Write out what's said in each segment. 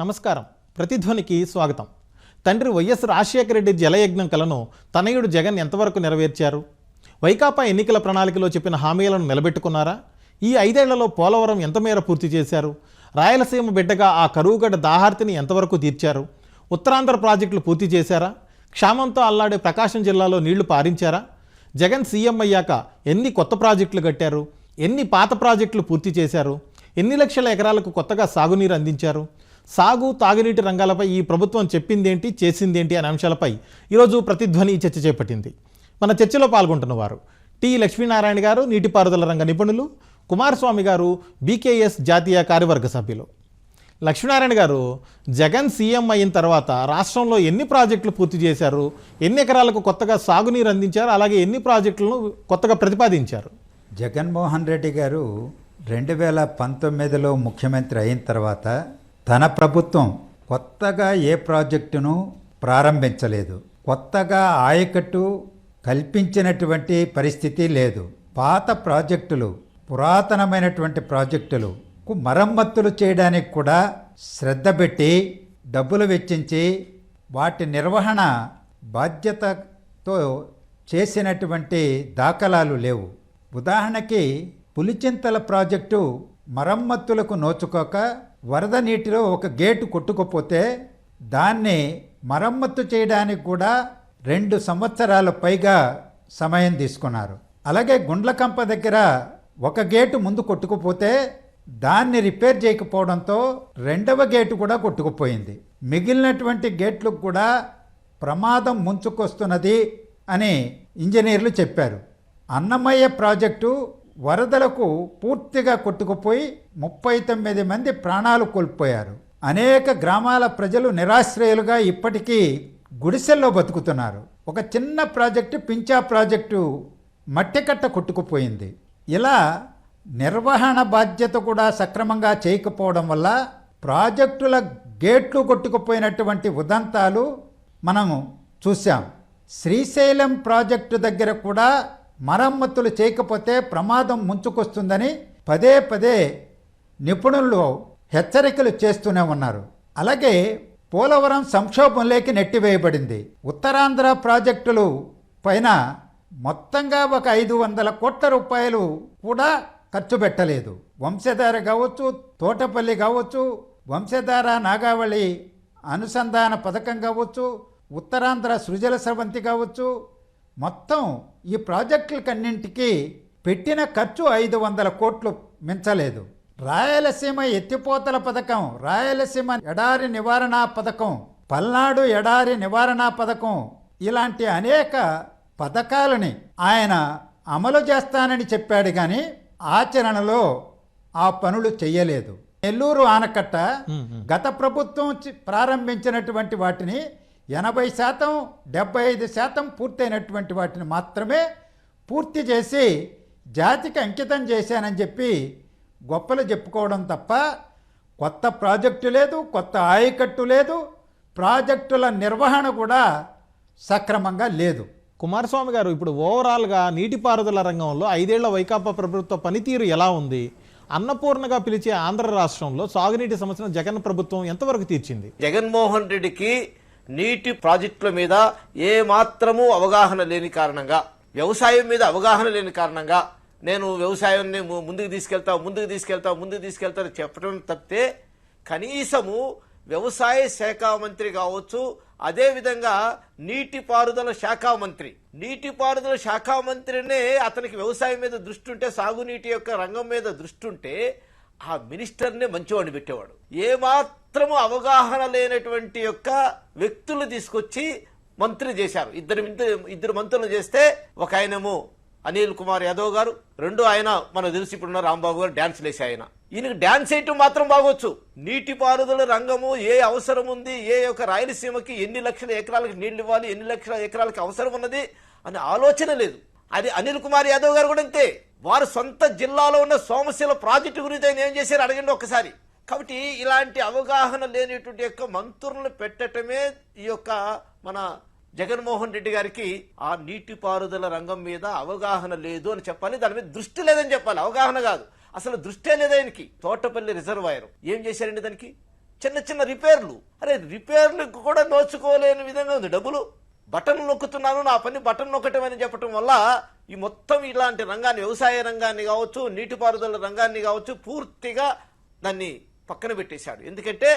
నమస్కారం. ప్రతిధ్వనికి స్వాగతం. తండ్రి వైఎస్ రాజశేఖర రెడ్డి జలయజ్ఞం కలను తనయుడు జగన్ ఎంతవరకు నెరవేర్చారు? వైకాపా ఎన్నికల ప్రణాళికలో చెప్పిన హామీలను నిలబెట్టుకున్నారా? ఈ ఐదేళ్ళలో పోలవరం ఎంత మేర పూర్తి చేశారు? రాయలసీమ బిడ్డగా ఆ కరువుగడ్డ దాహార్తిని ఎంతవరకు తీర్చారు? ఉత్తరాంధ్ర ప్రాజెక్టులు పూర్తి చేశారా? క్షామంతో అల్లాడే ప్రకాశం జిల్లాలో నీళ్ళు పారించారా? జగన్ సీఎం అయ్యాక ఎన్ని కొత్త ప్రాజెక్టులు కట్టారు? ఎన్ని పాత ప్రాజెక్టులు పూర్తి చేశారు? ఎన్ని లక్షల ఎకరాలకు కొత్తగా సాగునీరు అందించారు? సాగు తాగునీటి రంగాలపై ఈ ప్రభుత్వం చెప్పిందేంటి చేసిందేంటి అనే అంశాలపై ఈరోజు ప్రతిధ్వని చర్చ చేపట్టింది. మన చర్చలో పాల్గొంటున్న వారు టి లక్ష్మీనారాయణ గారు నీటిపారుదల రంగ నిపుణులు కుమారస్వామి గారు బీకేఎస్ జాతీయ కార్యవర్గ సభ్యులు. లక్ష్మీనారాయణ గారు జగన్ సీఎం అయిన తర్వాత రాష్ట్రంలో ఎన్ని ప్రాజెక్టులు పూర్తి చేశారు ఎన్ని ఎకరాలకు కొత్తగా సాగునీరు అందించారు అలాగే ఎన్ని ప్రాజెక్టులను కొత్తగా ప్రతిపాదించారు? జగన్మోహన్ రెడ్డి గారు రెండు వేల పంతొమ్మిదిలో ముఖ్యమంత్రి అయిన తర్వాత తన ప్రభుత్వం కొత్తగా ఏ ప్రాజెక్టును ప్రారంభించలేదు. కొత్తగా ఆయకట్టు కల్పించినటువంటి పరిస్థితి లేదు. పాత ప్రాజెక్టులు పురాతనమైనటువంటి ప్రాజెక్టులకు మరమ్మతులు చేయడానికి కూడా శ్రద్ధ పెట్టి డబ్బులు వెచ్చించి వాటి నిర్వహణ బాధ్యతతో చేసినటువంటి దాఖలాలు లేవు. ఉదాహరణకి పులిచింతల ప్రాజెక్టు మరమ్మతులకు నోచుకోక వరద నీటిలో ఒక గేటు కొట్టుకుపోతే దాన్ని మరమ్మత్తు చేయడానికి కూడా రెండు సంవత్సరాల పైగా సమయం తీసుకున్నారు. అలాగే గుండ్లకంప దగ్గర ఒక గేటు ముందు కొట్టుకుపోతే దాన్ని రిపేర్ చేయకపోవడంతో రెండవ గేటు కూడా కొట్టుకుపోయింది. మిగిలినటువంటి గేట్లకు కూడా ప్రమాదం ముంచుకొస్తున్నది అని ఇంజనీర్లు చెప్పారు. అన్నమయ్య ప్రాజెక్టు వరదలకు పూర్తిగా కొట్టుకుపోయి ముప్పై తొమ్మిది మంది ప్రాణాలు కోల్పోయారు. అనేక గ్రామాల ప్రజలు నిరాశ్రయులుగా ఇప్పటికీ గుడిసెల్లో బతుకుతున్నారు. ఒక చిన్న ప్రాజెక్టు పించా ప్రాజెక్టు మట్టికట్ట కొట్టుకుపోయింది. ఇలా నిర్వహణ బాధ్యత కూడా సక్రమంగా చేయకపోవడం వల్ల ప్రాజెక్టుల గేట్లు కొట్టుకుపోయినటువంటి ఉదంతాలు మనము చూసాం శ్రీశైలం ప్రాజెక్టు దగ్గర కూడా మరమ్మతులు చేయకపోతే ప్రమాదం ముంచుకొస్తుందని పదే పదే నిపుణులు హెచ్చరికలు చేస్తూనే ఉన్నారు. అలాగే పోలవరం సంక్షోభంలోకి నెట్టివేయబడింది. ఉత్తరాంధ్ర ప్రాజెక్టులు పైన మొత్తంగా ఒక ఐదు వందల కోట్ల రూపాయలు కూడా ఖర్చు పెట్టలేదు. వంశధార కావచ్చు తోటపల్లి కావచ్చు వంశధార నాగావళి అనుసంధాన పథకం కావచ్చు ఉత్తరాంధ్ర సృజల స్రవంతి కావచ్చు మొత్తం ఈ ప్రాజెక్టులకన్నింటికి పెట్టిన ఖర్చు ఐదు వందల కోట్లు మించలేదు. రాయలసీమ ఎత్తిపోతల పథకం రాయలసీమ ఎడారి నివారణ పథకం పల్నాడు ఎడారి నివారణ పథకం ఇలాంటి అనేక పథకాలని ఆయన అమలు చేస్తానని చెప్పాడు కానీ ఆచరణలో ఆ పనులు చెయ్యలేదు నెల్లూరు ఆనకట్ట గత ప్రభుత్వం ప్రారంభించినటువంటి వాటిని ఎనభై శాతం డెబ్బై ఐదు శాతం పూర్తయినటువంటి వాటిని మాత్రమే పూర్తి చేసి జాతికి అంకితం చేశానని చెప్పి గొప్పలు చెప్పుకోవడం తప్ప కొత్త ప్రాజెక్టు లేదు కొత్త ఆయకట్టు లేదు ప్రాజెక్టుల నిర్వహణ కూడా సక్రమంగా లేదు. కుమారస్వామి గారు ఇప్పుడు ఓవరాల్గా నీటిపారుదల రంగంలో ఐదేళ్ళ వైకాపా ప్రభుత్వ పనితీరు ఎలా ఉంది? అన్నపూర్ణగా పిలిచే ఆంధ్ర రాష్ట్రంలో సాగునీటి సమస్యను జగన్ ప్రభుత్వం ఎంతవరకు తీర్చింది? జగన్మోహన్ రెడ్డికి నీటి ప్రాజెక్టుల మీద ఏ మాత్రము అవగాహన లేని కారణంగా వ్యవసాయం మీద అవగాహన లేని కారణంగా నేను వ్యవసాయాన్ని ముందుకు తీసుకెళ్తా ముందుకు తీసుకెళ్తా ముందుకు తీసుకెళ్తా చెప్పడం తప్పితే కనీసము వ్యవసాయ శాఖ మంత్రి కావచ్చు అదేవిధంగా నీటిపారుదల శాఖ మంత్రి. నీటిపారుదల శాఖ మంత్రినే అతనికి వ్యవసాయం మీద దృష్టి ఉంటే సాగునీటి యొక్క రంగం మీద దృష్టి ఉంటే ఆ మినిస్టర్నే మంచివాడిని పెట్టేవాడు. ఏమాత్రము అవగాహన లేనటువంటి యొక్క వ్యక్తులు తీసుకొచ్చి మంత్రి చేశారు. ఇద్దరు ఇద్దరు- ఇద్దరు మంత్రులు చేస్తే ఒక ఆయనేమో అనిల్ కుమార్ యాదవ్ గారు రెండు ఆయన మనకు తెలిసి ఇప్పుడున్న రాంబాబు గారు డ్యాన్స్ వేసే ఆయన. ఈయనకి డ్యాన్స్ వేయటం మాత్రం బాగొచ్చు. నీటిపారుదల రంగము ఏ అవసరం ఉంది? ఏ యొక్క రాయలసీమకి ఎన్ని లక్షల ఎకరాలకు నీళ్ళు ఇవ్వాలి? ఎన్ని లక్షల ఎకరాలకు అవసరం ఉన్నది? అనే ఆలోచన లేదు. అది అనిల్ కుమార్ యాదవ్ గారు కూడా అంతే. వారు సొంత జిల్లాలో ఉన్న సోమశిల ప్రాజెక్టు గురించి ఆయన ఏం చేశారు అడగండి ఒక్కసారి కాబట్టి ఇలాంటి అవగాహన లేనిటువంటి యొక్క మంత్రులను పెట్టటమే ఈ యొక్క మన జగన్మోహన్ రెడ్డి గారికి ఆ నీటిపారుదల రంగం మీద అవగాహన లేదు అని చెప్పాలి. దాని మీద దృష్టి లేదని చెప్పాలి. అవగాహన కాదు. అసలు దృష్టే లేదు ఆయనకి. తోటపల్లి రిజర్వాయర్. ఏం చేశారండి దానికి? చిన్న చిన్న రిపేర్లు. అరే రిపేర్లకు కూడా నోచుకోలేని విధంగా ఉంది. డబ్బులు బటన్ నొక్కుతున్నాను నా పని బటన్ నొక్కటం అని చెప్పటం వల్ల ఈ మొత్తం ఇలాంటి రంగాన్ని వ్యవసాయ రంగాన్ని కావచ్చు నీటిపారుదల రంగాన్ని కావచ్చు పూర్తిగా దాన్ని పక్కన పెట్టేశాడు. ఎందుకంటే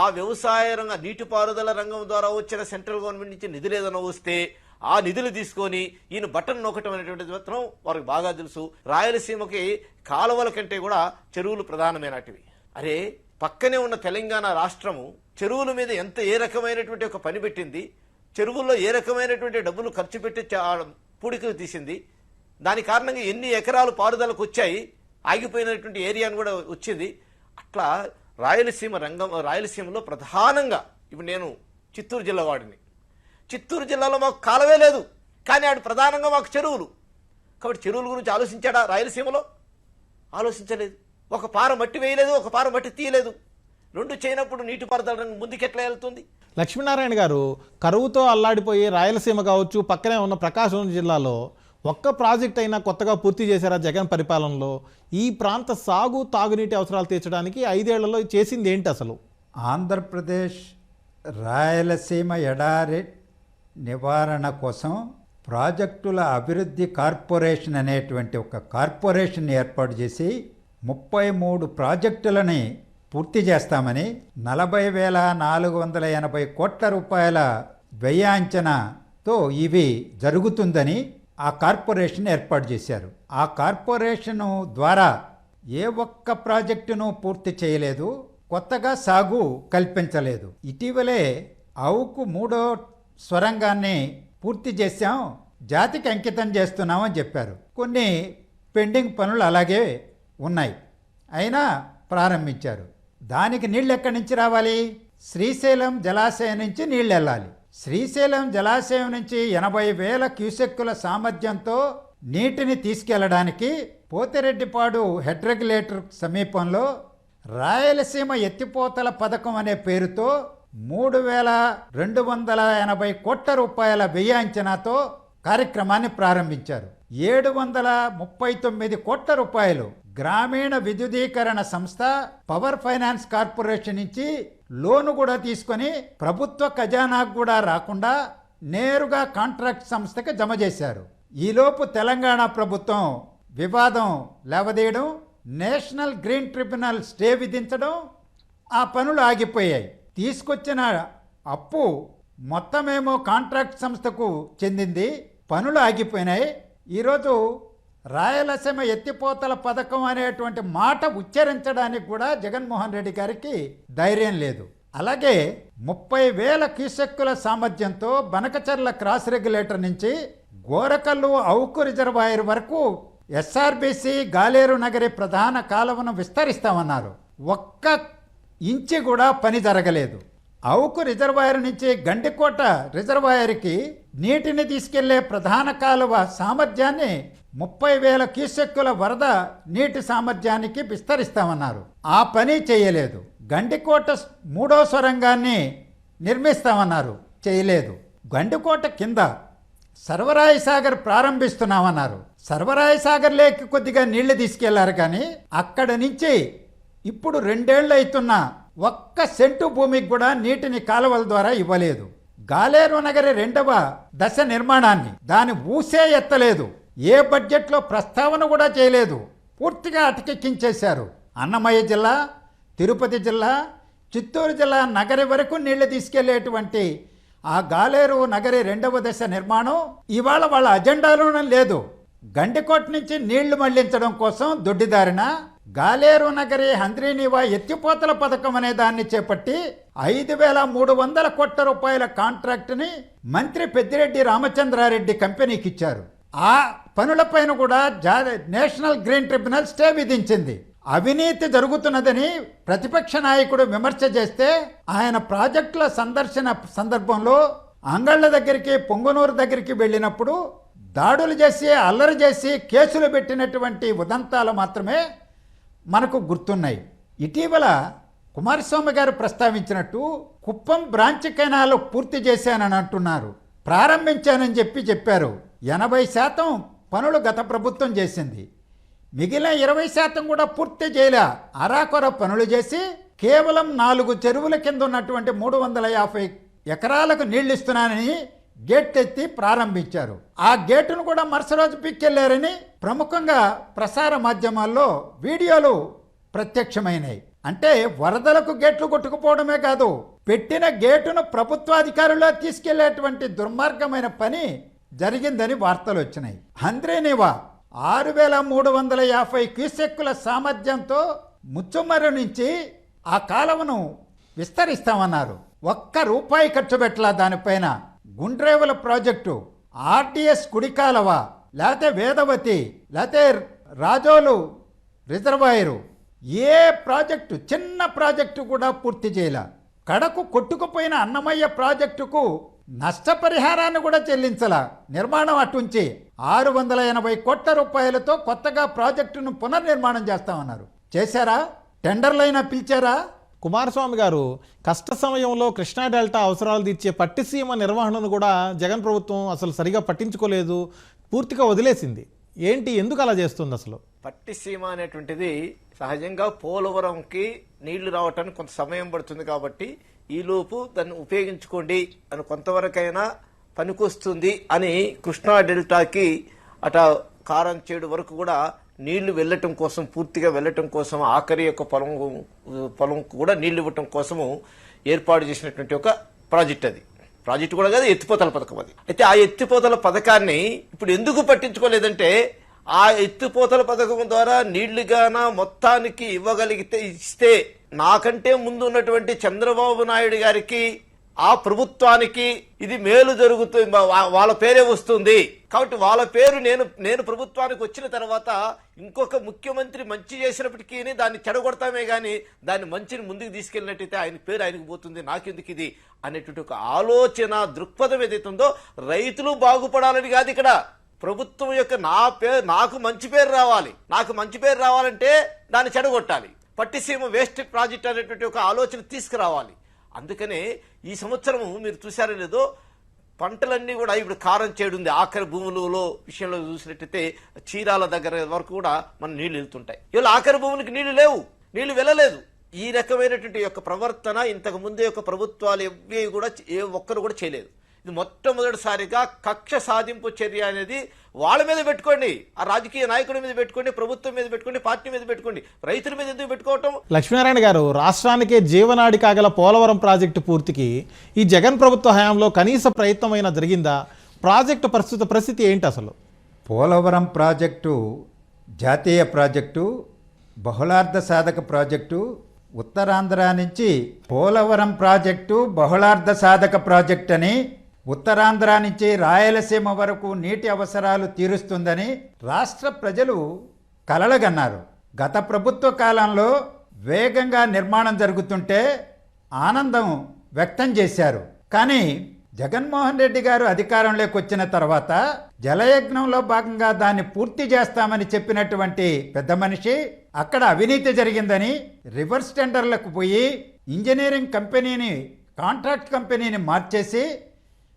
ఆ వ్యవసాయ రంగ నీటిపారుదల రంగం ద్వారా వచ్చిన సెంట్రల్ గవర్నమెంట్ నుంచి నిధులు ఏదైనా వస్తే ఆ నిధులు తీసుకొని ఈయన బటన్ నొక్కటం అనేటువంటిది మాత్రం వారికి బాగా తెలుసు. రాయలసీమకి కాలువల కంటే కూడా చెరువులు ప్రధానమైనటివి అరే పక్కనే ఉన్న తెలంగాణ రాష్ట్రము చెరువుల మీద ఎంత ఏ రకమైనటువంటి ఒక పని పెట్టింది? చెరువుల్లో ఏ రకమైనటువంటి డబ్బులు ఖర్చు పెట్టి పూడికలు తీసింది. దాని కారణంగా ఎన్ని ఎకరాలు పారుదలకు వచ్చాయి ఆగిపోయినటువంటి ఏరియాను కూడా వచ్చింది. అట్లా రాయలసీమ రంగం రాయలసీమలో ప్రధానంగా ఇప్పుడు నేను చిత్తూరు జిల్లా వాడిని. చిత్తూరు జిల్లాలో మాకు కాలవే లేదు కానీ ఆడు ప్రధానంగా మాకు చెరువులు. కాబట్టి చెరువుల గురించి ఆలోచించాడా రాయలసీమలో? ఆలోచించలేదు. ఒక పార మట్టి వేయలేదు ఒక పార మట్టి తీయలేదు. రెండు చేయనప్పుడు నీటిపారుదల రంగం ముందుకెట్లా వెళ్తుంది? లక్ష్మీనారాయణ గారు కరువుతో అల్లాడిపోయి రాయలసీమ కావచ్చు పక్కనే ఉన్న ప్రకాశం జిల్లాలో ఒక్క ప్రాజెక్ట్ అయినా కొత్తగా పూర్తి చేశారా జగన్ పరిపాలనలో? ఈ ప్రాంత సాగు తాగునీటి అవసరాలు తీర్చడానికి ఐదేళ్ళలో చేసింది ఏంటి అసలు? ఆంధ్రప్రదేశ్ రాయలసీమ ఎడారి నివారణ కోసం ప్రాజెక్టుల అభివృద్ధి కార్పొరేషన్ అనేటువంటి ఒక కార్పొరేషన్ ఏర్పాటు చేసి ముప్పై మూడు ప్రాజెక్టులని పూర్తి చేస్తామని నలభై వేల నాలుగు వందల ఎనభై కోట్ల రూపాయల వ్యయ అంచనాతో ఇవి జరుగుతుందని ఆ కార్పొరేషన్ ఏర్పాటు చేశారు. ఆ కార్పొరేషను ద్వారా ఏ ఒక్క ప్రాజెక్టును పూర్తి చేయలేదు కొత్తగా సాగు కల్పించలేదు. ఇటీవలే అవుకు మూడో స్వరంగాన్ని పూర్తి చేశాం జాతికి అంకితం చేస్తున్నామని చెప్పారు. కొన్ని పెండింగ్ పనులు అలాగే ఉన్నాయి. అయినా ప్రారంభించారు. దానికి నీళ్ళు ఎక్కడి నుంచి రావాలి? శ్రీశైలం జలాశయం నుంచి నీళ్ళు వెళ్ళాలి. శ్రీశైలం జలాశయం నుంచి ఎనభై వేల క్యూసెక్కుల సామర్థ్యంతో నీటిని తీసుకెళ్ళడానికి పోతిరెడ్డిపాడు హెడ్ రెగ్యులేటర్ సమీపంలో రాయలసీమ ఎత్తిపోతల పథకం అనే పేరుతో మూడు వేల రెండు వందల ఎనభై కోట్ల రూపాయల వ్యయ అంచనాతో కార్యక్రమాన్ని ప్రారంభించారు. ఏడు వందల ముప్పై తొమ్మిది కోట్ల రూపాయలు గ్రామీణ విద్యుదీకరణ సంస్థ పవర్ ఫైనాన్స్ కార్పొరేషన్ నుంచి లోను కూడా తీసుకొని ప్రభుత్వ ఖజానాకు కూడా రాకుండా నేరుగా కాంట్రాక్ట్ సంస్థకి జమ చేశారు. ఈలోపు తెలంగాణ ప్రభుత్వం వివాదం లేవదీయడం నేషనల్ గ్రీన్ ట్రిబ్యునల్ స్టే విధించడం ఆ పనులు ఆగిపోయాయి. తీసుకొచ్చిన అప్పు మొత్తమేమో కాంట్రాక్ట్ సంస్థకు చెందింది పనులు ఆగిపోయినాయి. ఈరోజు రాయలసీమ ఎత్తిపోతల పథకం అనేటువంటి మాట ఉచ్చరించడానికి కూడా జగన్మోహన్ రెడ్డి గారికి ధైర్యం లేదు. అలాగే ముప్పై వేల క్యూసెక్కుల సామర్థ్యంతో బనకచర్ల క్రాస్ రెగ్యులేటర్ నుంచి గోరకల్లు అవుకు రిజర్వాయర్ వరకు ఎస్ఆర్బిసి గాలేరు నగరి ప్రధాన కాలువను విస్తరిస్తామన్నారు. ఒక్క ఇంచి కూడా పని జరగలేదు. అవుకు రిజర్వాయర్ నుంచి గండికోట రిజర్వాయర్కి నీటిని తీసుకెళ్ళే ప్రధాన కాలువ సామర్థ్యాన్ని ముప్పై వేల క్యూసెక్కుల వరద నీటి సామర్థ్యానికి విస్తరిస్తామన్నారు. ఆ పని చేయలేదు. గండికోట మూడో సొరంగాన్ని నిర్మిస్తామన్నారు. చేయలేదు. గండికోట కింద సర్వరాయి సాగర్ ప్రారంభిస్తున్నామన్నారు. సర్వరాయి సాగర్ లేక్ కొద్దిగా నీళ్ళు తీసుకెళ్ళారు కానీ అక్కడ నుంచి ఇప్పుడు రెండేళ్ళు అవుతున్న ఒక్క సెంటు భూమికి కూడా నీటిని కాలువల ద్వారా ఇవ్వలేదు. గాలేరు నగరి రెండవ దశ నిర్మాణాన్ని దాని ఊసే ఎత్తలేదు. ఏ బడ్జెట్లో ప్రస్తావన కూడా చేయలేదు. పూర్తిగా అటకెక్కించేశారు. అన్నమయ్య జిల్లా తిరుపతి జిల్లా చిత్తూరు జిల్లా నగరి వరకు నీళ్ళు తీసుకెళ్ళేటువంటి ఆ గాలేరు నగరి రెండవ దశ నిర్మాణం ఇవాళ వాళ్ళ అజెండాలోనే లేదు. గండికోట నుంచి నీళ్ళు మళ్ళించడం కోసం దొడ్డిదారిన గాలేరు నగరి హంద్రీనివా ఎత్తిపోతల పథకం అనే దాన్ని చేపట్టి ఐదు వేల మూడు వందల కోట్ల రూపాయల కాంట్రాక్ట్ని మంత్రి పెద్దిరెడ్డి రామచంద్రారెడ్డి కంపెనీకి ఇచ్చారు. ఆ పనులపైన కూడా జా నేషనల్ గ్రీన్ ట్రిబ్యునల్ స్టే విధించింది. అవినీతి జరుగుతున్నదని ప్రతిపక్ష నాయకుడు విమర్శ చేస్తే ఆయన ప్రాజెక్టుల సందర్శన సందర్భంలో అంగళ్ళ దగ్గరికి పొంగునూరు దగ్గరికి వెళ్ళినప్పుడు దాడులు చేసి అల్లరి చేసి కేసులు పెట్టినటువంటి ఉదంతాలు మాత్రమే మనకు గుర్తున్నాయి. ఇటీవల కుమారస్వామి గారు ప్రస్తావించినట్టు కుప్పం బ్రాంచ్ కెనాలు పూర్తి చేశానని అంటున్నారు. ప్రారంభించానని చెప్పి చెప్పారు. ఎనభై శాతం పనులు గత ప్రభుత్వం చేసింది. మిగిలిన ఇరవై శాతం కూడా పూర్తి చేయలే. అరాకొర పనులు చేసి కేవలం నాలుగు చెరువుల కింద ఉన్నటువంటి మూడు వందల యాభై ఎకరాలకు నీళ్ళు ఇస్తున్నానని గేట్ ఎత్తి ప్రారంభించారు. ఆ గేటును కూడా మరుసటి రోజు పిక్కెళ్ళారని ప్రముఖంగా ప్రసార మాధ్యమాల్లో వీడియోలు ప్రత్యక్షమైనాయి. అంటే వరదలకు గేట్లు కొట్టుకుపోవడమే కాదు పెట్టిన గేటును ప్రభుత్వాధికారుల్లో తీసుకెళ్ళేటువంటి దుర్మార్గమైన పని జరిగిందని వార్తలు వచ్చినాయి. హంద్రేనివా ఆరు వేల మూడు వందల యాభై క్యూసెక్కుల సామర్థ్యంతో ముచ్చుమర్రు నుంచి ఆ కాలువను విస్తరిస్తామన్నారు. ఒక్క రూపాయి ఖర్చు పెట్టలా దానిపైన. గుండ్రేవుల ప్రాజెక్టు ఆర్టీఎస్ కుడికాలవ లేకపోతే వేదవతి లేకపోతే రాజోలు రిజర్వాయరు. ఏ ప్రాజెక్టు చిన్న ప్రాజెక్టు కూడా పూర్తి చేయలే. కడకు కొట్టుకుపోయిన అన్నమయ్య ప్రాజెక్టుకు నష్టపరిహారాన్ని కూడా చెల్లించాల. నిర్మాణం అటుంచి ఆరు వందల ఎనభై కోట్ల రూపాయలతో కొత్తగా ప్రాజెక్టును పునర్నిర్మాణం చేస్తామన్నారు చేశారా? టెండర్లైనా పిలిచారా? కుమారస్వామి గారు కష్ట సమయంలో కృష్ణా డెల్టా అవసరాలు తీర్చే పట్టిసీమ నిర్వహణను కూడా జగన్ ప్రభుత్వం అసలు సరిగా పట్టించుకోలేదు పూర్తిగా వదిలేసింది. ఏంటి? ఎందుకు అలా చేస్తుంది అసలు? పట్టిసీమ అనేటువంటిది సహజంగా పోలవరంకి నీళ్ళు రావటానికి కొంత సమయం పడుతుంది కాబట్టి ఈలోపు దాన్ని ఉపయోగించుకోండి అని కొంతవరకైనా పనికొస్తుంది అని కృష్ణా డెల్టాకి అట కారం చేడు వరకు కూడా నీళ్ళు వెళ్ళటం కోసం పూర్తిగా వెళ్ళటం కోసం ఆఖరి యొక్క పొలం పొలం కూడా నీళ్ళు ఇవ్వటం కోసము ఏర్పాటు చేసినటువంటి ఒక ప్రాజెక్ట్ అది. ప్రాజెక్ట్ కూడా కాదు ఎత్తిపోతల పథకం అది. అయితే ఆ ఎత్తిపోతల పథకాన్ని ఇప్పుడు ఎందుకు పట్టించుకోలేదంటే ఆ ఎత్తిపోతల పథకం ద్వారా నీళ్ళుగాన మొత్తానికి ఇవ్వగలిగితే ఇస్తే నాకంటే ముందు ఉన్నటువంటి చంద్రబాబు నాయుడు గారికి ఆ ప్రభుత్వానికి ఇది మేలు జరుగుతుంది వాళ్ళ పేరే వస్తుంది. కాబట్టి వాళ్ళ పేరు నేను నేను ప్రభుత్వానికి వచ్చిన తర్వాత ఇంకొక ముఖ్యమంత్రి మంచి చేసినప్పటికీ దాన్ని చెడగొడతామే కానీ దాన్ని మంచిని ముందుకు తీసుకెళ్ళినట్టయితే ఆయన పేరు ఆయనకు పోతుంది. నాకెందుకు ఇది? అనేటువంటి ఒక ఆలోచన దృక్పథం ఏదైతే ఉందో రైతులు బాగుపడాలని కాదు ఇక్కడ. ప్రభుత్వం యొక్క నా పేరు నాకు మంచి పేరు రావాలి. నాకు మంచి పేరు రావాలంటే దాన్ని చెడగొట్టాలి. పట్టిసీమ వేస్ట్ ప్రాజెక్ట్ అనేటువంటి ఒక ఆలోచన తీసుకురావాలి. అందుకనే ఈ సంవత్సరము మీరు చూసారో లేదో పంటలన్నీ కూడా ఇప్పుడు కారం చేడుంది. ఆఖరి భూములలో విషయంలో చూసినట్టయితే చీరాల దగ్గర వరకు కూడా మన నీళ్ళు వెళ్తుంటాయి. ఇవాళ ఆఖరి భూములకి నీళ్ళు లేవు. నీళ్ళు వెళ్ళలేదు. ఈ రకమైనటువంటి యొక్క ప్రవర్తన ఇంతకు ముందే యొక్క ప్రభుత్వాలు ఎవ్వి కూడా ఏ ఒక్కరు కూడా చేయలేదు. ఇది మొట్టమొదటిసారిగా కక్ష సాధింపు చర్య అనేది వాళ్ళ మీద పెట్టుకోండి. ఆ రాజకీయ నాయకుడి మీద పెట్టుకోండి ప్రభుత్వం మీద పెట్టుకోండి పార్టీ మీద పెట్టుకోండి. రైతుల మీద ఎందుకు పెట్టుకోవటం? లక్ష్మీనారాయణ గారు రాష్ట్రానికే జీవనాడి కాగల పోలవరం ప్రాజెక్టు పూర్తికి ఈ జగన్ ప్రభుత్వ హయాంలో కనీస ప్రయత్నమైనా జరిగిందా? ప్రాజెక్టు ప్రస్తుత పరిస్థితి ఏంటి అసలు? పోలవరం ప్రాజెక్టు జాతీయ ప్రాజెక్టు బహుళార్థ సాధక ప్రాజెక్టు ఉత్తరాంధ్ర నుంచి పోలవరం ప్రాజెక్టు బహుళార్థ సాధక ప్రాజెక్ట్ అని ఉత్తరాంధ్ర నుంచి రాయలసీమ వరకు నీటి అవసరాలు తీరుస్తుందని రాష్ట్ర ప్రజలు కలలగన్నారు. గత ప్రభుత్వ కాలంలో వేగంగా నిర్మాణం జరుగుతుంటే ఆనందం వ్యక్తం చేశారు. కానీ జగన్మోహన్ రెడ్డి గారు అధికారంలోకి వచ్చిన తర్వాత జలయజ్ఞంలో భాగంగా దాన్ని పూర్తి చేస్తామని చెప్పినటువంటి పెద్ద మనిషి అక్కడ అవినీతి జరిగిందని రివర్స్ టెండర్లకు పోయి ఇంజనీరింగ్ కంపెనీని కాంట్రాక్ట్ కంపెనీని మార్చేసి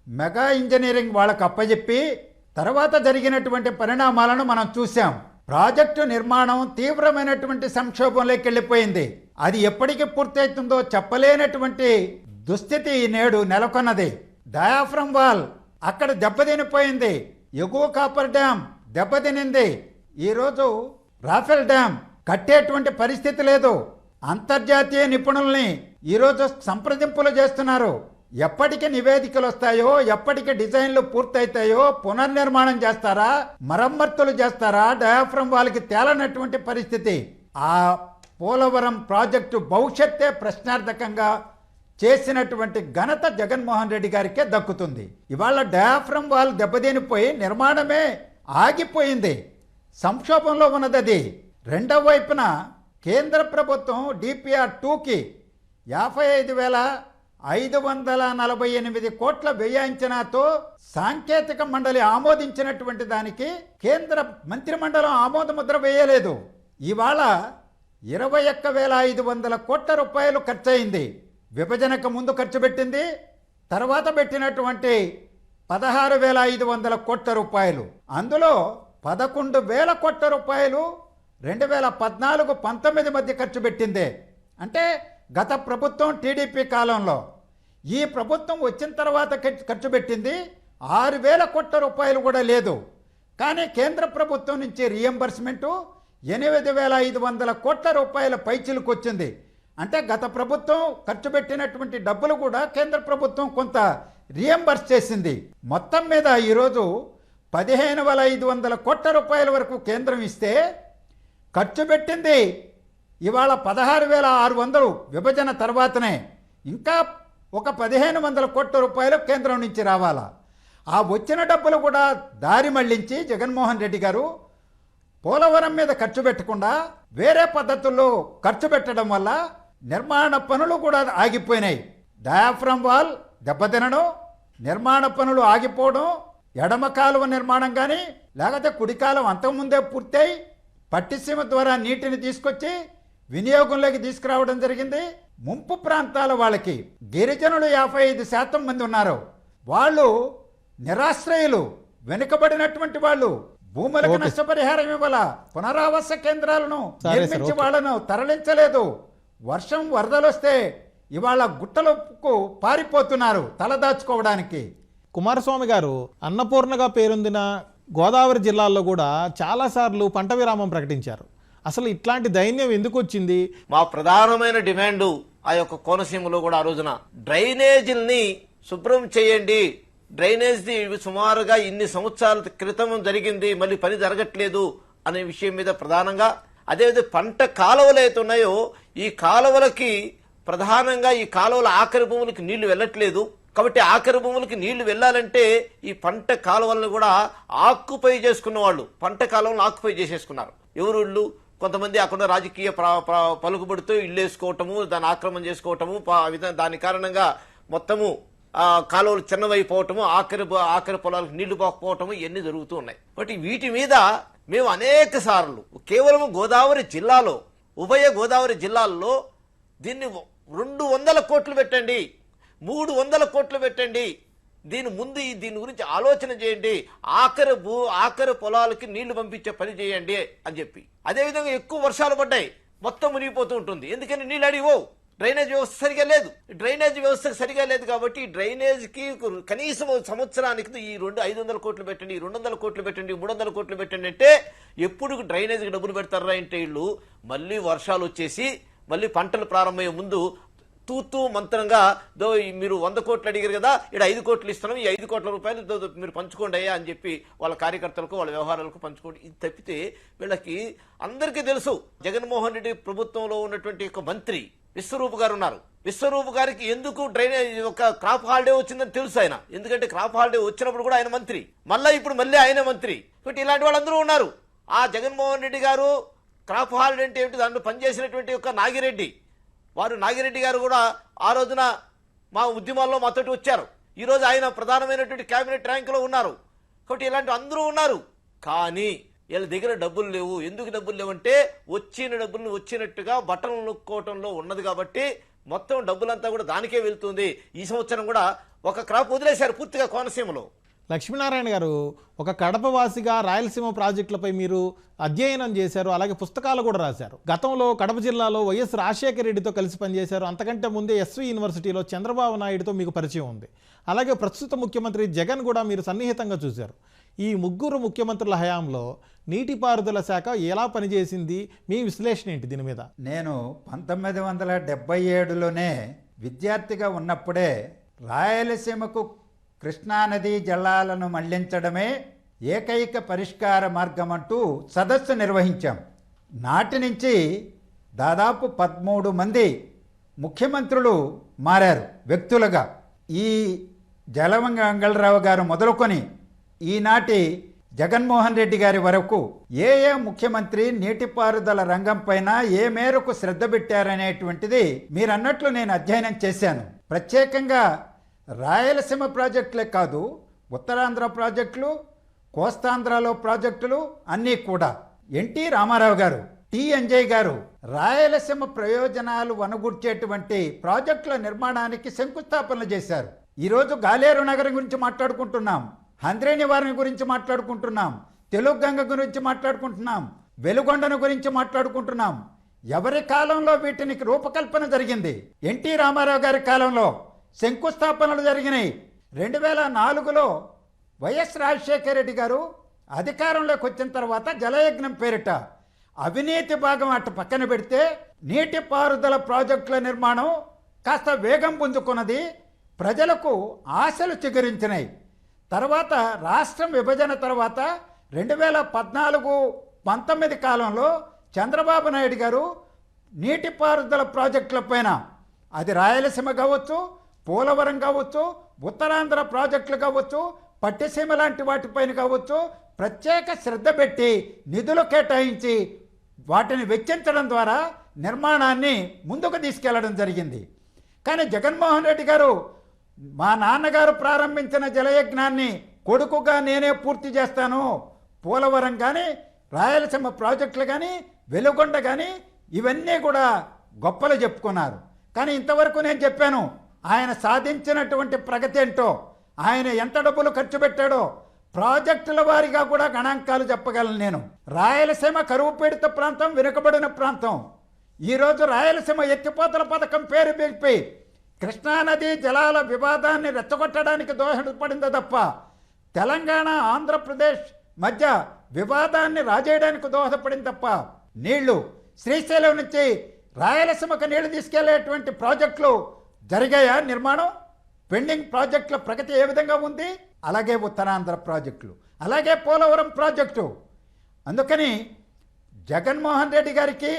మెగా ఇంజనీరింగ్ వాళ్ళకు అప్పజెప్పి తర్వాత జరిగినటువంటి పరిణామాలను మనం చూశాం. ప్రాజెక్టు నిర్మాణం తీవ్రమైనటువంటి సంక్షోభంలోకి వెళ్ళిపోయింది. అది ఎప్పటికి పూర్తవుతుందో చెప్పలేనటువంటి దుస్థితి నేడు నెలకొన్నది. డయాఫ్రమ్ వాల్ అక్కడ దెబ్బతినిపోయింది. ఎగువ కాపర్ డ్యామ్ దెబ్బతినింది. ఈరోజు రాఫెల్ డ్యామ్ కట్టేటువంటి పరిస్థితి లేదు. అంతర్జాతీయ నిపుణుల్ని ఈరోజు సంప్రదింపులు చేస్తున్నారు. ఎప్పటికి నివేదికలు వస్తాయో ఎప్పటికి డిజైన్లు పూర్తయితాయో పునర్నిర్మాణం చేస్తారా? మరమ్మతులు చేస్తారా? డయాఫ్రమ్ వాళ్ళకి తేలనటువంటి పరిస్థితి. ఆ పోలవరం ప్రాజెక్టు భవిష్యత్తే ప్రశ్నార్థకంగా చేసినటువంటి ఘనత జగన్మోహన్ రెడ్డి గారికే దక్కుతుంది. ఇవాళ డయాఫ్రమ్ వాళ్ళు దెబ్బతినిపోయి నిర్మాణమే ఆగిపోయింది. సంక్షోభంలో ఉన్నది అది రెండవ వైపున కేంద్ర ప్రభుత్వం డిపిఆర్ టూకి యాభై ఐదు వేల ఐదు వందల నలభై ఎనిమిది కోట్ల వ్యయ అంచనాతో సాంకేతిక మండలి ఆమోదించినటువంటి దానికి కేంద్ర మంత్రిమండలం ఆమోద ముద్ర వేయలేదు. ఇవాళ ఇరవై ఒక్క వేల ఐదు వందల కోట్ల రూపాయలు ఖర్చయింది. విభజనకు ముందు ఖర్చు పెట్టింది. తర్వాత పెట్టినటువంటి పదహారు వేల ఐదు వందల కోట్ల రూపాయలు. అందులో పదకొండు వేల కోట్ల రూపాయలు రెండు వేల పద్నాలుగు పంతొమ్మిది మధ్య ఖర్చు పెట్టిందే. అంటే గత ప్రభుత్వం టీడీపీ కాలంలో ఈ ప్రభుత్వం వచ్చిన తర్వాత ఖర్చు- ఖర్చు పెట్టింది. ఆరు వేల కోట్ల రూపాయలు కూడా లేదు. కానీ కేంద్ర ప్రభుత్వం నుంచి రియంబర్స్మెంటు ఎనిమిది వేల ఐదు వందల కోట్ల రూపాయల పైచిలకు వచ్చింది. అంటే గత ప్రభుత్వం ఖర్చు పెట్టినటువంటి డబ్బులు కూడా కేంద్ర ప్రభుత్వం కొంత రియంబర్స్ చేసింది. మొత్తం మీద ఈరోజు పదిహేను వేల ఐదు వందల కోట్ల రూపాయల వరకు కేంద్రం ఇస్తే ఖర్చు పెట్టింది. ఇవాళ పదహారు వేల ఆరు వందలు విభజన తర్వాతనే. ఇంకా ఒక పదిహేను వందల కోట్ల రూపాయలు కేంద్రం నుంచి రావాలా? ఆ వచ్చిన డబ్బులు కూడా దారి మళ్ళించి జగన్మోహన్ రెడ్డి గారు పోలవరం మీద ఖర్చు పెట్టకుండా వేరే పద్ధతుల్లో ఖర్చు పెట్టడం వల్ల నిర్మాణ పనులు కూడా ఆగిపోయినాయి. డయాఫ్రమ్ వాల్ దెబ్బతినడం నిర్మాణ పనులు ఆగిపోవడం ఎడమ కాలువ నిర్మాణం కానీ లేకపోతే కుడికాలం అంతకుముందే పూర్తయి పట్టిసీమ ద్వారా నీటిని తీసుకొచ్చి వినియోగంలోకి తీసుకురావడం జరిగింది. ముంపు ప్రాంతాల వాళ్ళకి గిరిజనులు యాభై ఐదు శాతం మంది ఉన్నారు. వాళ్ళు నిరాశ్రయులు వెనుకబడినటువంటి వాళ్ళు. భూములకు. నష్టపరిహారం ఇవ్వాల? పునరావాస కేంద్రాలను నిర్మించి. వాళ్ళను తరలించలేదు. వర్షం వరదలు వస్తే ఇవాళ గుట్టలకు పారిపోతున్నారు తలదాచుకోవడానికి. కుమారస్వామి గారు అన్నపూర్ణగా పేరొందిన గోదావరి జిల్లాల్లో కూడా చాలాసార్లు పంట విరామం ప్రకటించారు. అసలు ఇట్లాంటి దైన్యం ఎందుకు వచ్చింది? మా ప్రధానమైన డిమాండ్ ఆ యొక్క కోనసీమలో కూడా ఆ రోజున డ్రైనేజీల్ని శుభ్రం చేయండి. డ్రైనేజ్ది సుమారుగా ఇన్ని సంవత్సరాల క్రితం జరిగింది మళ్ళీ పని జరగట్లేదు అనే విషయం మీద ప్రధానంగా అదేవిధంగా పంట కాలువలు అయితే ఉన్నాయో ఈ కాలువలకి ప్రధానంగా ఈ కాలువల ఆఖరి భూములకి నీళ్ళు వెళ్ళట్లేదు. కాబట్టి ఆఖరి భూములకి నీళ్ళు వెళ్ళాలంటే ఈ పంట కాలువలను కూడా ఆక్యుపై చేసుకున్న వాళ్ళు పంట కాలువలను ఆక్యుపై చేసేసుకున్నారు. ఎవరు కొంతమంది అక్కడ రాజకీయ పలుకుబడితో ఇల్లు వేసుకోవటము దాన్ని ఆక్రమణ చేసుకోవటము పా- విధంగా దాని కారణంగా మొత్తము కాలువలు చిన్నవైపోవటము ఆఖరి ఆఖరి పొలాలకు నీళ్ళు పోకపోవటము ఇవన్నీ జరుగుతూ ఉన్నాయి. బట్ వీటి మీద మేము అనేక సార్లు కేవలం గోదావరి జిల్లాలో ఉభయ గోదావరి జిల్లాల్లో దీన్ని రెండు వందల కోట్లు పెట్టండి మూడు వందల కోట్లు పెట్టండి దీని ముందు ఈ- దీని గురించి ఆలోచన చేయండి. ఆఖరి భూ ఆఖరి పొలాలకి నీళ్ళు పంపించే పని చేయండి అని చెప్పి. అదేవిధంగా ఎక్కువ వర్షాలు పడ్డాయి. మొత్తం మునిగిపోతూ ఉంటుంది. ఎందుకని నీళ్ళు అడిగో డ్రైనేజ్ వ్యవస్థ సరిగా లేదు. డ్రైనేజ్ వ్యవస్థ సరిగా లేదు కాబట్టి డ్రైనేజ్కి కనీసం సంవత్సరానికి ఈ రెండు ఐదు వందల కోట్లు పెట్టండి రెండు వందల కోట్లు పెట్టండి మూడు వందల కోట్లు పెట్టండి అంటే ఎప్పుడు డ్రైనేజ్కి డబ్బులు పెడతారా అంటే వీళ్ళు? మళ్ళీ వర్షాలు వచ్చేసి మళ్ళీ పంటలు ప్రారంభమయ్యే ముందు తూతూ మంత్రంగా దో మీరు వంద కోట్లు అడిగారు కదా ఇక్కడ ఐదు కోట్లు ఇస్తున్నాం ఈ ఐదు కోట్ల రూపాయలు మీరు పంచుకోండి అయ్యా అని చెప్పి వాళ్ళ కార్యకర్తలకు వాళ్ళ వ్యవహారాలకు పంచుకోండి. ఇది తప్పితే వీళ్ళకి అందరికీ తెలుసు జగన్మోహన్ రెడ్డి ప్రభుత్వంలో ఉన్నటువంటి ఒక మంత్రి విశ్వరూప్ గారు ఉన్నారు. విశ్వరూప్ గారికి ఎందుకు డ్రైనేజ్ ఒక క్రాప్ హాలిడే వచ్చిందని తెలుసు ఆయన. ఎందుకంటే క్రాప్ హాలిడే వచ్చినప్పుడు కూడా ఆయన మంత్రి. మళ్ళీ ఇప్పుడు మళ్ళీ ఆయన మంత్రి. కాబట్టి ఇలాంటి వాళ్ళందరూ ఉన్నారు. ఆ జగన్మోహన్ రెడ్డి గారు క్రాప్ హాలిడే అంటే ఏమిటి? దాంట్లో పనిచేసినటువంటి ఒక నాగిరెడ్డి. వారు నాగిరెడ్డి గారు కూడా ఆ రోజున మా ఉద్యమాల్లో మాతోటి వచ్చారు. ఈరోజు ఆయన ప్రధానమైనటువంటి క్యాబినెట్ ర్యాంకులో ఉన్నారు. కాబట్టి ఇలాంటి అందరూ ఉన్నారు. కానీ వీళ్ళ దగ్గర డబ్బులు లేవు. ఎందుకు డబ్బులు లేవంటే వచ్చిన డబ్బులను వచ్చినట్టుగా బట్టలు నొక్కోవటంలో ఉన్నది కాబట్టి మొత్తం డబ్బులంతా కూడా దానికే వెళ్తుంది. ఈ సంవత్సరం కూడా ఒక క్రాప్ వదిలేశారు పూర్తిగా కోనసీమలో. లక్ష్మీనారాయణ గారు ఒక కడపవాసిగా రాయలసీమ ప్రాజెక్టులపై మీరు అధ్యయనం చేశారు అలాగే పుస్తకాలు కూడా రాశారు. గతంలో కడప జిల్లాలో వైఎస్ రాజశేఖర రెడ్డితో కలిసి పనిచేశారు. అంతకంటే ముందే ఎస్వి యూనివర్సిటీలో చంద్రబాబు నాయుడుతో మీకు పరిచయం ఉంది. అలాగే ప్రస్తుత ముఖ్యమంత్రి జగన్ కూడా మీరు సన్నిహితంగా చూశారు. ఈ ముగ్గురు ముఖ్యమంత్రుల హయాంలో నీటిపారుదల శాఖ ఎలా పనిచేసింది? మీ విశ్లేషణ ఏంటి దీని మీద? నేను పంతొమ్మిది వందల డెబ్బై ఏడులోనే విద్యార్థిగా ఉన్నప్పుడే రాయలసీమకు కృష్ణానదీ జలాలను మళ్ళించడమే ఏకైక పరిష్కార మార్గం అంటూ సదస్సు నిర్వహించాం. నాటి నుంచి దాదాపు పదమూడు మంది ముఖ్యమంత్రులు మారారు వ్యక్తులుగా. ఈ జలవంగ అంగళరావు గారు మొదలుకొని ఈనాటి జగన్మోహన్ రెడ్డి గారి వరకు ఏ ఏ ముఖ్యమంత్రి నీటిపారుదల రంగం పైన ఏ మేరకు శ్రద్ధ పెట్టారనేటువంటిది మీరన్నట్లు నేను అధ్యయనం చేశాను. ప్రత్యేకంగా రాయలసీమ ప్రాజెక్టులే కాదు ఉత్తరాంధ్ర ప్రాజెక్టులు కోస్తాంధ్రలో ప్రాజెక్టులు అన్నీ కూడా. ఎన్టీ రామారావు గారు టి అంజయ్ గారు రాయలసీమ ప్రయోజనాలు వనగూర్చేటువంటి ప్రాజెక్టుల నిర్మాణానికి శంకుస్థాపనలు చేశారు. ఈరోజు గాలేరు నగరం గురించి మాట్లాడుకుంటున్నాం హంద్రే నివారణ గురించి మాట్లాడుకుంటున్నాం తెలుగు గంగ గురించి మాట్లాడుకుంటున్నాం వెలుగొండను గురించి మాట్లాడుకుంటున్నాం. ఎవరి కాలంలో వీటిని రూపకల్పన జరిగింది? ఎన్టీ రామారావు గారి కాలంలో. శంకుస్థాపనలు జరిగినాయి. రెండు వేల నాలుగులో వైఎస్ రాజశేఖర రెడ్డి గారు అధికారంలోకి వచ్చిన తర్వాత జలయజ్ఞం పేరిట అవినీతి భాగం అటు పక్కన పెడితే నీటిపారుదల ప్రాజెక్టుల నిర్మాణం కాస్త వేగం పుంజుకున్నది ప్రజలకు ఆశలు చిగురించినాయి. తర్వాత రాష్ట్రం విభజన తర్వాత రెండు వేల పద్నాలుగు పంతొమ్మిది కాలంలో చంద్రబాబు నాయుడు గారు నీటిపారుదల ప్రాజెక్టుల పైన అది రాయలసీమ కావచ్చు పోలవరం కావచ్చు ఉత్తరాంధ్ర ప్రాజెక్టులు కావచ్చు పట్టిసీమ లాంటి వాటిపైన కావచ్చు ప్రత్యేక శ్రద్ధ పెట్టి నిధులు కేటాయించి వాటిని వెచ్చించడం ద్వారా నిర్మాణాన్ని ముందుకు తీసుకెళ్ళడం జరిగింది. కానీ జగన్మోహన్ రెడ్డి గారు మా నాన్నగారు ప్రారంభించిన జలయజ్ఞాన్ని కొడుకుగా నేనే పూర్తి చేస్తాను. పోలవరం కానీ రాయలసీమ ప్రాజెక్టులు కానీ వెలుగొండ కానీ ఇవన్నీ కూడా గొప్పలు చెప్పుకున్నారు. కానీ ఇంతవరకు నేను చెప్పాను ఆయన సాధించినటువంటి ప్రగతి ఏంటో ఆయన ఎంత డబ్బులు ఖర్చు పెట్టాడో ప్రాజెక్టుల వారీగా కూడా గణాంకాలు చెప్పగలను నేను. రాయలసీమ కరువు పీడిత ప్రాంతం వెనుకబడిన ప్రాంతం. ఈరోజు రాయలసీమ ఎత్తిపోతల పథకం పేరు పిలిపి కృష్ణానది జలాల వివాదాన్ని రెచ్చగొట్టడానికి దోహదపడింది తప్ప తెలంగాణ ఆంధ్రప్రదేశ్ మధ్య వివాదాన్ని రాజేయడానికి దోహదపడింది తప్ప నీళ్ళు శ్రీశైలం నుంచి రాయలసీమకు నీళ్ళు తీసుకెళ్ళేటువంటి ప్రాజెక్టులు జరిగాయా నిర్మాణం? పెండింగ్ ప్రాజెక్టుల ప్రగతి ఏ విధంగా ఉంది? అలాగే ఉత్తరాంధ్ర ప్రాజెక్టులు అలాగే పోలవరం ప్రాజెక్టు. అందుకని జగన్మోహన్ రెడ్డి గారికి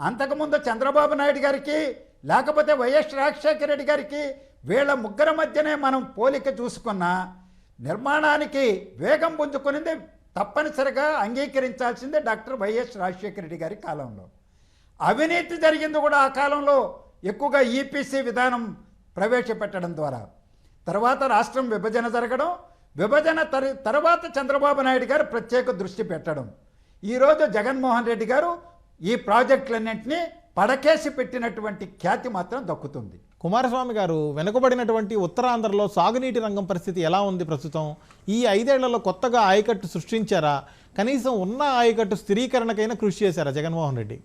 అంతకుముందు చంద్రబాబు నాయుడు గారికి లేకపోతే వైఎస్ రాజశేఖర రెడ్డి గారికి వీళ్ళ ముగ్గురు మధ్యనే మనం పోలిక చూసుకున్న నిర్మాణానికి వేగం పుంజుకునింది తప్పనిసరిగా అంగీకరించాల్సిందే doctor Y S Rajasekhara Reddy గారి కాలంలో. అవినీతి జరిగింది కూడా ఆ కాలంలో. ఎక్కువగా ఈపీసీ విధానం ప్రవేశపెట్టడం ద్వారా. తర్వాత రాష్ట్రం విభజన జరగడం విభజన తర్ తర్వాత చంద్రబాబు నాయుడు గారు ప్రత్యేక దృష్టి పెట్టడం. ఈరోజు జగన్మోహన్ రెడ్డి గారు ఈ ప్రాజెక్టులన్నింటినీ పడకేసి పెట్టినటువంటి ఖ్యాతి మాత్రం దక్కుతుంది. కుమారస్వామి గారు వెనుకబడినటువంటి ఉత్తరాంధ్రలో సాగునీటి రంగం పరిస్థితి ఎలా ఉంది ప్రస్తుతం? ఈ ఐదేళ్ళలో కొత్తగా ఆయకట్టు సృష్టించారా? కనీసం ఉన్న ఆయకట్టు స్థిరీకరణకైనా కృషి చేశారా జగన్మోహన్ రెడ్డి?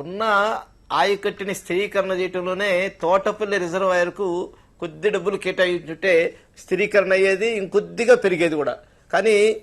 ఉన్న ఆయకట్టుని స్థిరీకరణ చేయటంలోనే తోటపల్లి రిజర్వాయర్కు కొద్ది డబ్బులు కేటాయించుంటే స్థిరీకరణ అయ్యేది ఇంకొద్దిగా పెరిగేది కూడా. కానీ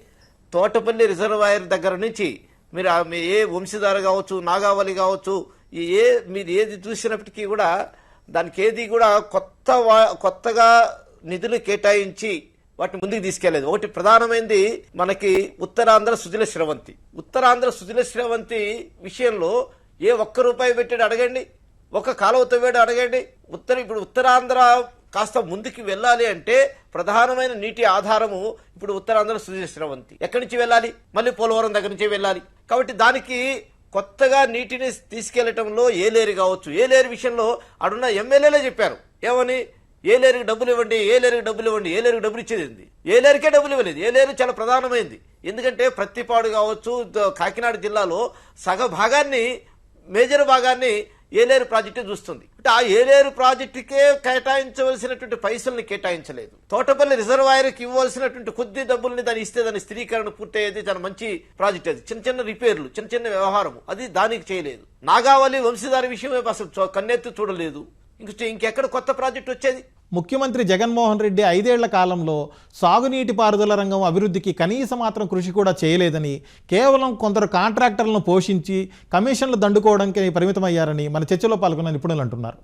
తోటపల్లి రిజర్వాయర్ దగ్గర నుంచి మీరు మీ ఏ వంశీధార కావచ్చు నాగావళి కావచ్చు ఏ మీరు ఏది చూసినప్పటికీ కూడా దానికి ఏది కూడా కొత్త వా- కొత్తగా నిధులు కేటాయించి వాటిని ముందుకు తీసుకెళ్ళేదు. ఒకటి ప్రధానమైనది మనకి ఉత్తరాంధ్ర సుజల శ్రవంతి. ఉత్తరాంధ్ర సుజల శ్రవంతి విషయంలో ఏ ఒక్క రూపాయి పెట్టాడు అడగండి. ఒక కాలువ తవ్వాడు అడగండి. ఉత్తర ఇప్పుడు ఉత్తరాంధ్ర కాస్త ముందుకు వెళ్ళాలి అంటే ప్రధానమైన నీటి ఆధారము ఇప్పుడు ఉత్తరాంధ్ర సుజేశ్రవంతి ఎక్కడి నుంచి వెళ్ళాలి? మళ్ళీ పోలవరం దగ్గర నుంచి వెళ్ళాలి. కాబట్టి దానికి కొత్తగా నీటిని తీసుకెళ్ళటంలో ఏలేరు కావచ్చు. ఏలేరు విషయంలో అడున్న ఎమ్మెల్యేలే చెప్పారు. ఏమని? ఏలేరుకి డబ్బులు ఇవ్వండి ఏలేరుకి డబ్బులు ఇవ్వండి ఏలేరుకి డబ్బులు ఇచ్చేది ఏ ఏలేరుకే డబ్బులు ఇవ్వలేదు. ఏలేరు చాలా ప్రధానమైంది. ఎందుకంటే ప్రత్తిపాడు కావచ్చు కాకినాడ జిల్లాలో సగ భాగాన్ని మేజర్ భాగాన్ని ఏలేరు ప్రాజెక్టు చూస్తుంది. అంటే ఆ ఏలేరు ప్రాజెక్టుకే కేటాయించవలసినటువంటి పైసల్ని కేటాయించలేదు. తోటపల్లి రిజర్వాయర్కి ఇవ్వాల్సినటువంటి కొద్ది డబ్బుల్ని దాన్ని ఇస్తే దాని స్థిరీకరణ పూర్తయ్యేది చాలా మంచి ప్రాజెక్ట్ అది. చిన్న చిన్న రిపేర్లు చిన్న చిన్న వ్యవహారము. అది దానికి చేయలేదు. నాగావళి వంశీధార విషయమే అసలు కన్నెత్తి చూడలేదు. ఇంక ఇంకెక్కడ కొత్త ప్రాజెక్ట్ వచ్చేది? ముఖ్యమంత్రి జగన్మోహన్ రెడ్డి ఐదేళ్ళ కాలంలో సాగునీటి పారుదల రంగం అభివృద్ధికి కనీస మాత్రం కృషి కూడా చేయలేదని కేవలం కొందరు కాంట్రాక్టర్లను పోషించి కమిషన్లు దండుకోవడానికి పరిమితమయ్యారని మన చర్చలో పాల్గొన్న నిపుణులు అంటున్నారు.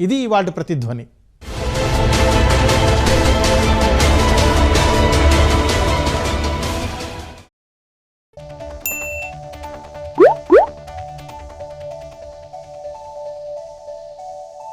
ఇది వాటి ప్రతిధ్వని.